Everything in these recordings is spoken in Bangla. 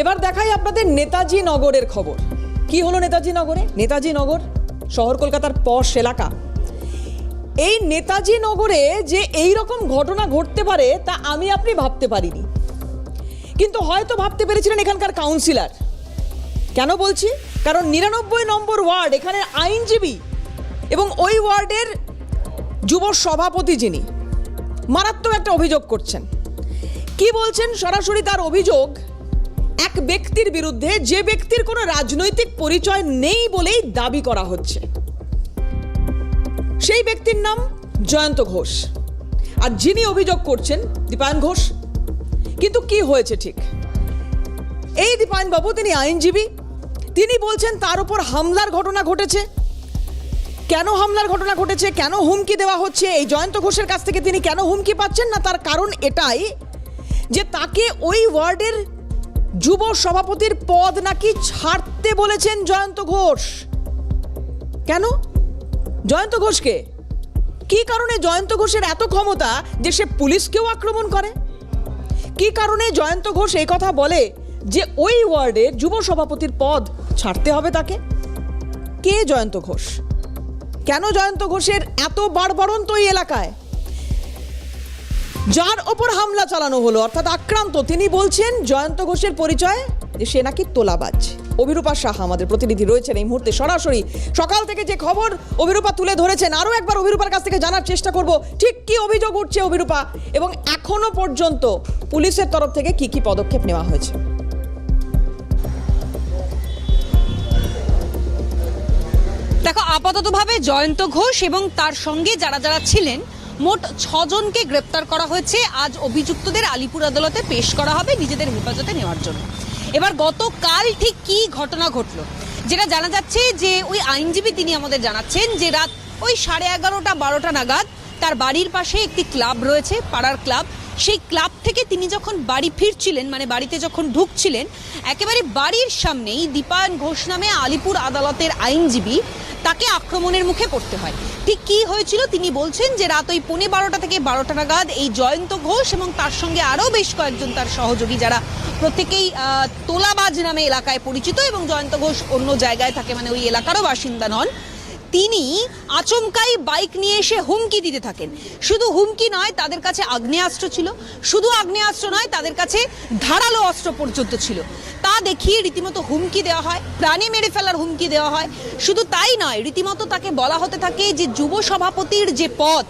এবার দেখাই আপনাদের নেতাজি নগরের খবর। কি হলো নেতাজি নগরে? নেতাজি নগর, শহর কলকাতার পশ এলাকা। এই নেতাজি নগরে যে এই রকম ঘটনা ঘটতে পারে, তা আমি আপনি ভাবতে পারিনি। কিন্তু হয়তো ভাবতে পেরেছিলেন এখানকার কাউন্সিলর কেন বলছি? কারণ নিরানব্বই নম্বর ওয়ার্ড এখানে আইনজীবী এবং ওই ওয়ার্ডের যুব সভাপতি যিনি, মারাত্মক একটা অভিযোগ করছেন। কি বলছেন? সরাসরি তার অভিযোগ এক ব্যক্তির বিরুদ্ধে যে ব্যক্তির কোনো রাজনৈতিক পরিচয় নেই বলেই দাবি করা হচ্ছে। সেই ব্যক্তির নাম জয়ন্ত ঘোষ। আর যিনি অভিযোগ করছেন, দীপায়ন ঘোষ। কিন্তু কি হয়েছে ঠিক? এই দীপায়ন বাবু তিনি আইনজীবী। তিনি বলছেন, তার উপর হামলার ঘটনা ঘটেছে। কেন হামলার ঘটনা ঘটেছে? কেন হুমকি দেওয়া হচ্ছে? এই জয়ন্ত ঘোষের কাছ থেকে তিনি কেন হুমকি পাচ্ছেন না? তার কারণ এটাই যে তাকে ওই ওয়ার্ডের যুব সভাপতির পদ নাকি ছাড়তে বলেছেন জয়ন্ত ঘোষ। কেন? জয়ন্ত ঘোষকে? কি কারণে জয়ন্ত ঘোষের এত ক্ষমতা যে সে পুলিশকেও আক্রমণ করে? কি কারণে জয়ন্ত ঘোষ এই কথা বলে যে ওই ওয়ার্ডের যুব সভাপতির পদ ছাড়তে হবে তাকে? কে জয়ন্ত ঘোষ? কেন জয়ন্ত ঘোষের এত বাড়বাড়ন্ত এই এলাকায়? যার ওপর হামলা চালানো হলো, অর্থাৎ আক্রান্ত, তিনি বলছেন, জয়ন্ত ঘোষের পরিচয় সে নাকি তোলাবাজ। অভিরূপা সাহা আমাদের প্রতিনিধি রয়েছেন এই মুহূর্তে সরাসরি। সকাল থেকে যে খবর অভিরূপা তুলে ধরেছেন, আরও একবার অভিরূপার কাছ থেকে জানার চেষ্টা করব, ঠিক কি অভিযোগ উঠছে অভিরূপা, এবং এখনও পর্যন্ত পুলিশের তরফ থেকে কি কি পদক্ষেপ নেওয়া হয়েছে? দেখো, আপাততভাবে জয়ন্ত ঘোষ এবং তার সঙ্গে যারা যারা ছিলেন মোট ছজনকে গ্রেপ্তার করা হয়েছে। আজ অভিযুক্তদের আলিপুর আদালতে পেশ করা হবে নিজেদের হেফাজতে নেওয়ার জন্য। এবার গতকাল ঠিক কি ঘটনা ঘটলো? যেটা জানা যাচ্ছে যে ওই আইনজীবী তিনি আমাদের জানাচ্ছেন যে রাত ওই সাড়ে এগারোটা, বারোটা নাগাদ তার বাড়ির পাশে একটি ক্লাব রয়েছে, পাড়ার ক্লাব। সেই ক্লাব থেকে তিনি যখন বাড়ি ফিরছিলেন মানে বাড়িতে যখন ঢুকছিলেন, একেবারে বাড়ির সামনেই দীপায়ন ঘোষ নামে আলিপুর আদালতের আইনজীবী তাকে আক্রমণের মুখে পড়তে হয়। ঠিক কি হয়েছিল তিনি বলছেন যে রাত ওই পৌনে বারোটা থেকে বারোটা নাগাদ এই জয়ন্ত ঘোষ এবং তার সঙ্গে আরও বেশ কয়েকজন তার সহযোগী যারা প্রত্যেকেই তোলাবাজ নামে এলাকায় পরিচিত এবং জয়ন্ত ঘোষ অন্য জায়গায় থাকে মানে ওই এলাকারও বাসিন্দা নন তিনি আচমকাই বাইক নিয়ে এসে হুমকি দিতে থাকেন। শুধু হুমকি নয়, তাদের কাছে আগ্নেয়াস্ত্র ছিল। শুধু আগ্নেয়াস্ত্র নয়, তাদের কাছে ধারালো অস্ত্র পর্যন্ত ছিল। দেখিয়ে রীতিমতো হুমকি দেওয়া হয়, প্রাণে মেরে ফেলার হুমকি দেওয়া হয়। শুধু তাই নয়, রীতিমতো তাকে বলা হতে থাকে যে যুব সভাপতির যে পদ,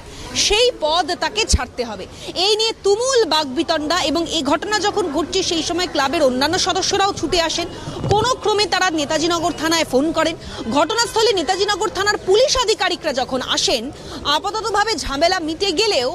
সেই পদ তাকে ছাড়তে হবে। এই নিয়ে তুমুল বাগবিতণ্ডা এবং এই ঘটনা যখন ঘটছে, সেই সময় ক্লাবের অন্যান্য সদস্যরাও ছুটে আসেন। কোনো ক্রমে তারা নেতাজিনগর থানায় ফোন করেন। ঘটনাস্থলে নেতাজিনগর থানার পুলিশ আধিকারিকরা যখন আসেন, আপাততভাবে ঝামেলা মিটে গেলেও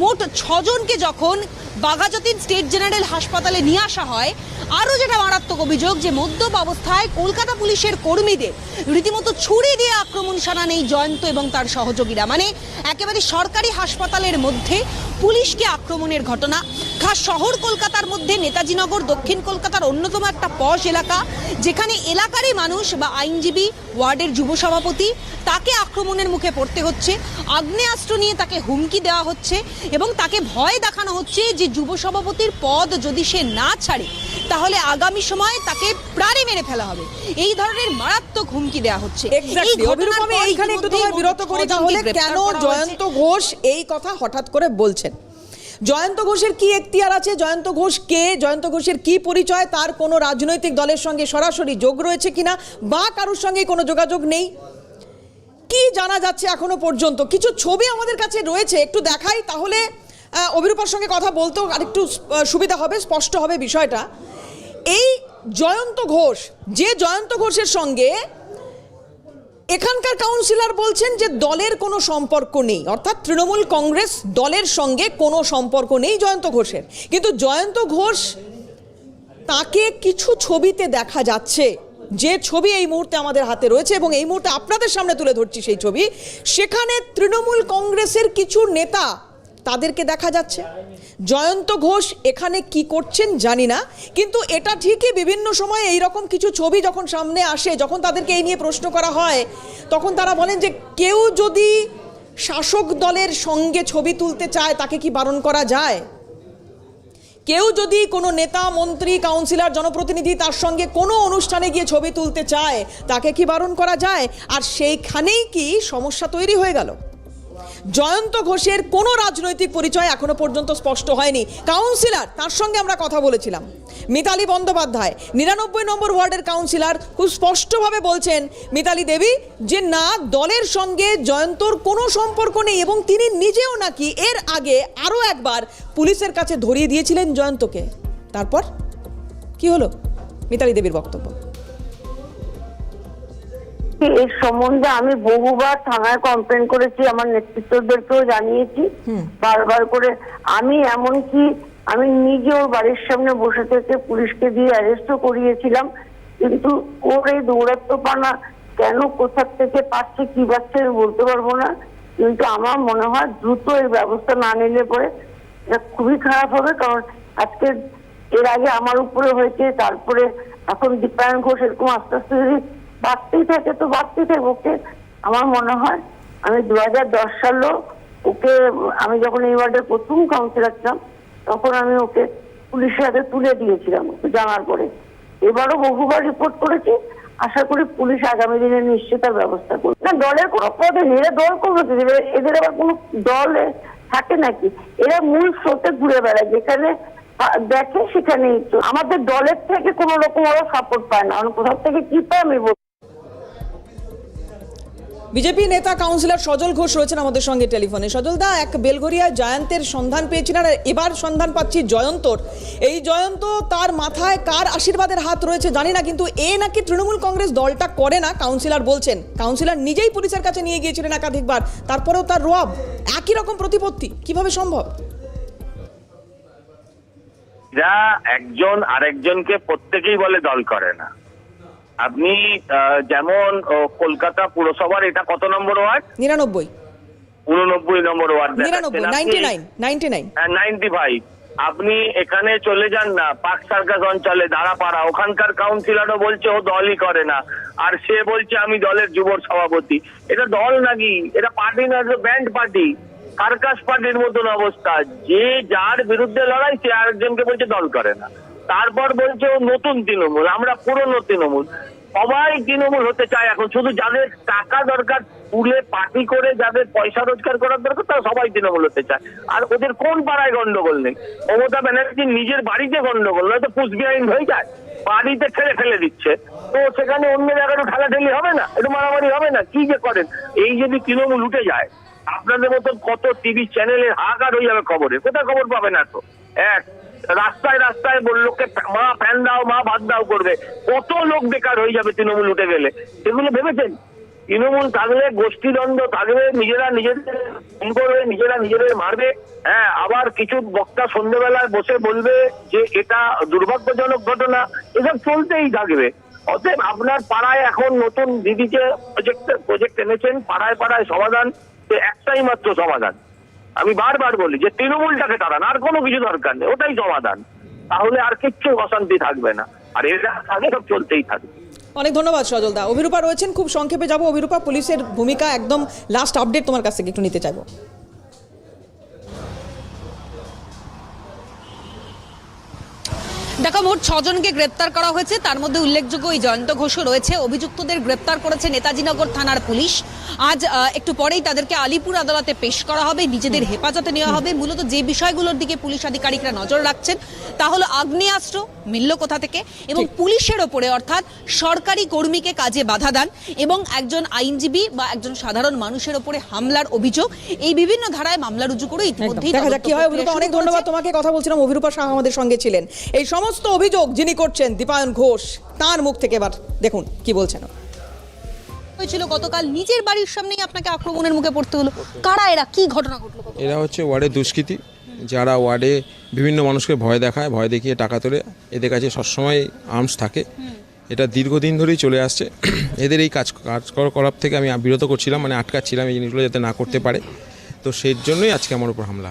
মোট ছজনকে যখন বাঘাযতীন স্টেট জেনারেল হাসপাতালে নিয়ে আসা হয়, আরও যেটা মারাত্মক অভিযোগ যে মদ্যপ অবস্থায় কলকাতা পুলিশের কর্মীদের রীতিমতো ছুরি দিয়ে আক্রমণ শানান এই জয়ন্ত এবং তার সহযোগীরা। মানে একেবারে সরকারি হাসপাতালের মধ্যে পুলিশকে আক্রমণের ঘটনা। খাস শহর কলকাতার মধ্যে নেতাজিনগর, দক্ষিণ কলকাতার অন্যতম একটা পশ এলাকা, যেখানে এলাকারই মানুষ বা আইনজীবী ওয়ার্ডের যুব সভাপতি তাকে আক্রমণের মুখে পড়তে হচ্ছে আগ্নেয়াস্ত্র নিয়ে তাকে হুমকি দেওয়া হচ্ছে এবং তাকে ভয় দেখানো হচ্ছে যে যুব সভাপতির পদ যদি সে না ছাড়ে তাহলে আগামী সময়ে তাকে প্রাণে মেরে ফেলা হবে। এই ধরনের মারাত্মক হুমকি দেওয়া হচ্ছে। এইখানে একটু বিরত করি তাহলে কেন জয়ন্ত ঘোষ এই কথা হঠাৎ করে বলছেন? জয়ন্ত ঘোষের কি এখতিয়ার আছে? জয়ন্ত ঘোষ কে? জয়ন্ত ঘোষের কি পরিচয়? তার কোনো রাজনৈতিক দলের সঙ্গে সরাসরি যোগ রয়েছে কিনা? বা কারোর সঙ্গে কোনো যোগাযোগ নেই? কি জানা যাচ্ছে এখনও পর্যন্ত? কিছু ছবি আমাদের কাছে রয়েছে, একটু দেখাই তাহলে অভিরূপার সঙ্গে কথা বলতেও আরেকটু সুবিধা হবে, স্পষ্ট হবে বিষয়টা। এই জয়ন্ত ঘোষ, যে জয়ন্ত ঘোষের সঙ্গে এখানকার কাউন্সিলর বলছেন যে দলের কোনো সম্পর্ক নেই। অর্থাৎ তৃণমূল কংগ্রেস দলের সঙ্গে কোনো সম্পর্ক নেই জয়ন্ত ঘোষের। কিন্তু জয়ন্ত ঘোষ তাকে কিছু ছবিতে দেখা যাচ্ছে। যে ছবি এই মুহূর্তে আমাদের হাতে রয়েছে এবং এই মুহূর্তে আপনাদের সামনে তুলে ধরছি সেই ছবি। সেখানে তৃণমূল কংগ্রেসের কিছু নেতা তাদেরকে দেখা যাচ্ছে। জয়ন্ত ঘোষ এখানে কি করছেন জানি না, কিন্তু এটা ঠিকই বিভিন্ন সময়ে এই রকম কিছু ছবি যখন সামনে আসে, যখন তাদেরকে এই নিয়ে প্রশ্ন করা হয়, তখন তারা বলেন যে কেউ যদি শাসক দলের সঙ্গে ছবি তুলতে চায়, তাকে কি বারণ করা যায়? কেউ যদি কোনো নেতা, মন্ত্রী, কাউন্সিলর, জনপ্রতিনিধি তার সঙ্গে কোনো অনুষ্ঠানে গিয়ে ছবি তুলতে চায়, তাকে কি বারণ করা যায়? আর সেইখানেই কি সমস্যা তৈরি হয়ে গেল? জয়ন্ত ঘোষের কোনো রাজনৈতিক পরিচয় এখনও পর্যন্ত স্পষ্ট হয়নি। কাউন্সিলর, তার সঙ্গে আমরা কথা বলেছিলাম। মিতালি বন্দ্যোপাধ্যায়, নিরানব্বই নম্বর ওয়ার্ডের কাউন্সিলর, খুব স্পষ্টভাবে বলছেন, মিতালি দেবী, যে না, দলের সঙ্গে জয়ন্তর কোনো সম্পর্ক নেই এবং তিনি নিজেও নাকি এর আগে আরও একবার পুলিশের কাছে ধরিয়ে দিয়েছিলেন জয়ন্তকে। তারপর কি হলো? মিতালি দেবীর বক্তব্য। এর সম্বন্ধে আমি বহুবার থানায় কমপ্লেন করেছি আমার নেতৃত্বদেরকেও জানিয়েছি। বারবার করে আমি এমনকি আমি নিজে ওর বাড়ির সামনে বসে থেকে পুলিশকে দিয়ে অ্যারেস্টও করিয়েছিলাম কিন্তু ওর এই দৌরাত্মপানা কেন কোথার থেকে পাচ্ছে কি পাচ্ছে আমি বলতে পারব না কিন্তু আমার মনে হয় দ্রুত এই ব্যবস্থা না নিলে পরে এটা খুবই খারাপ হবে কারণ আজকে এর আগে আমার উপরে হয়েছে তারপরে এখন দীপায়ন ঘোষ এরকম আস্তে আস্তে যদি বাড়তেই থাকে তো বাড়তেই থাকে। ওকে আমার মনে হয় আমি দু হাজার দশ সালেও ওকে, আমি যখন এই ওয়ার্ডের প্রথম কাউন্সিলর ছিলাম, তখন আমি ওকে পুলিশের হাতে তুলে দিয়েছিলাম জানার পরে। এবারও বহুবার রিপোর্ট করেছি। আশা করি পুলিশ আগামী দিনে নিশ্চয়ই তার ব্যবস্থা করবে। না, দলের কোনো পদে নেই, এরা দল কি? এদের- আবার কোনো দলে থাকে নাকি? এরা মূল স্রোতে ঘুরে বেড়ায়, যেখানে দেখে সেখানেই আমাদের দলের থেকে কোনো রকম ওরা সাপোর্ট পায় না। কোথাও থেকে কি পায় আমি বিজেপি নেতা কাউন্সিলর সজল ঘোষ রয়েছেন আমাদের সঙ্গে টেলিফোনে। সজল দা, এক বেলঘরিয়া জয়ন্তের সন্ধান পেয়েছিলেন আর এবার সন্ধান পাচ্ছি জয়ন্তর। এই জয়ন্ত তার মাথায় কার আশীর্বাদের হাত রয়েছে জানি না, কিন্তু এ নাকি তৃণমূল কংগ্রেস দলটা করে না, কাউন্সিলর বলছেন। কাউন্সিলর নিজেই পুলিশের কাছে নিয়ে গিয়েছিলেন একাধিকবার, তারপরেও তার রোয়াব একই রকম প্রতিপত্তি, কীভাবে সম্ভব? যা একজন আরেকজনকে প্রত্যেকেই বলে দল করে না। আপনি যেমন কলকাতা পুরসভার এটা কত নম্বর ওয়ার্ড? নিরানব্বই। উননব্বই নম্বর ward ninety nine ninety nine ninety five আপনি এখানে চলে যান না পার্ক সার্কাস অঞ্চলে দাঁড়াপাড়া। ওখানকার কাউন্সিলরও বলছে ও দলই করে না। আর সে বলছে আমি দলের যুব সভাপতি। এটা দল নাকি? এটা পার্টি না ব্যান্ড পার্টি সার্কাস পার্টির মতন অবস্থা। যে যার বিরুদ্ধে লড়াই সে আরেকজনকে বলছে দল করে না। তারপর বলছে ও নতুন তৃণমূল, আমরা পুরনো তৃণমূল। সবাই তৃণমূল হতে চায় এখন, শুধু যাদের টাকা দরকার, তুলে পার্টি করে যাদের পয়সা রোজগার করার দরকার, তারা সবাই তৃণমূল হতে চায়। আর ওদের কোন পাড়ায় গন্ডগোল নেই? মমতা ব্যানার্জি নিজের বাড়িতে গন্ডগোল, নয়তো পুষবি আইন হয়ে যায়, বাড়িতে ঠেলে ফেলে দিচ্ছে। তো সেখানে অন্য জায়গায় ঠেলাঠেলি হবে না, একটু মারামারি হবে না, কি যে করেন? এই যদি তৃণমূল উঠে যায়, আপনাদের মতো কত টিভি চ্যানেলের হাহাকার হয়ে যাবে খবরে, কোথায় খবর পাবেন এত এক রাস্তায় রাস্তায় লোককে মা ফ্যান দাও, মা ভাত দাও করবে। কত লোক বেকার হয়ে যাবে তৃণমূল উঠে গেলে? এগুলো ভেবেছেন? তৃণমূল থাকলে গোষ্ঠীদ্বন্দ্ব থাকবে, নিজেরা নিজেদের নিজেরা নিজেদের মারবে। হ্যাঁ আবার কিছু বক্তা সন্ধ্যেবেলায় বসে বলবে যে, এটা দুর্ভাগ্যজনক ঘটনা। এসব চলতেই থাকবে। অতএব আপনার পাড়ায় এখন নতুন দিদিকে প্রজেক্ট প্রজেক্ট এনেছেন, পাড়ায় পাড়ায় সমাধান একটাই মাত্র সমাধান। আমি বারবার বলি যে তৃণমূলটাকে তাড়ান, আর কোনো কিছু দরকার নেই, ওটাই সমাধান তাহলে আর কিচ্ছু অশান্তি থাকবে না। আর এটা সব চলতেই থাকবে অনেক ধন্যবাদ সজল দা। অভিরূপা রয়েছেন, খুব সংক্ষেপে যাব। অভিরূপা, পুলিশের ভূমিকা একদম লাস্ট আপডেট তোমার কাছ থেকে একটু নিতে চাইব দেখো মোট ছজনকে গ্রেপ্তার করা হয়েছে। তার মধ্যে উল্লেখযোগ্য এই জয়ন্ত ঘোষও রয়েছে। অভিযুক্তদের গ্রেপ্তার করেছে নেতাজিনগর থানার পুলিশ। আজ একটু পরেই তাদেরকে আলিপুর আদালতে পেশ করা হবে। নিজেদের হেফাজতে নেওয়া হবে। মূলত যে বিষয়গুলোর দিকে পুলিশ আধিকারিকরা নজর রাখছেন তা হলো আগ্নেয়াস্ত্র মিলল কোথা থেকে এবং পুলিশের ওপরে অর্থাৎ সরকারি কর্মীকে কাজে বাধা দান এবং একজন আইনজীবী বা একজন সাধারণ মানুষের ওপরে হামলার অভিযোগ। এই বিভিন্ন ধারায় মামলা রুজু করে। ইতিমধ্যেই দেখা যাক কি হয়। অনেক ধন্যবাদ তোমাকে। কথা বলছিলাম অভিরূপা শাহ আমাদের সঙ্গে ছিলেন। এই সমস্ত অভিযোগ যিনি করছেন দীপায়ন ঘোষ তার মুখ থেকে এবার দেখুন কি বলছেন হয়েছিল গতকাল নিজের বাড়ির সামনেই আপনাকে আক্রমণের মুখে পড়তে হলো। কারা এরা? কি ঘটনা ঘটলো এরা হচ্ছে ওয়ার্ডের দুষ্কৃতী যারা ওয়ার্ডে বিভিন্ন মানুষকে ভয় দেখায় ভয় দেখিয়ে টাকা তোলে। এদের কাছে সবসময় আর্মস থাকে। এটা দীর্ঘদিন ধরেই চলে আসছে। এদের এই কাজ কাজ করার থেকে আমি বিরত করছিলাম মানে আটকাচ্ছিলাম এই জিনিসগুলো যাতে না করতে পারে। তো সেই জন্যই আজকে আমার উপর হামলা।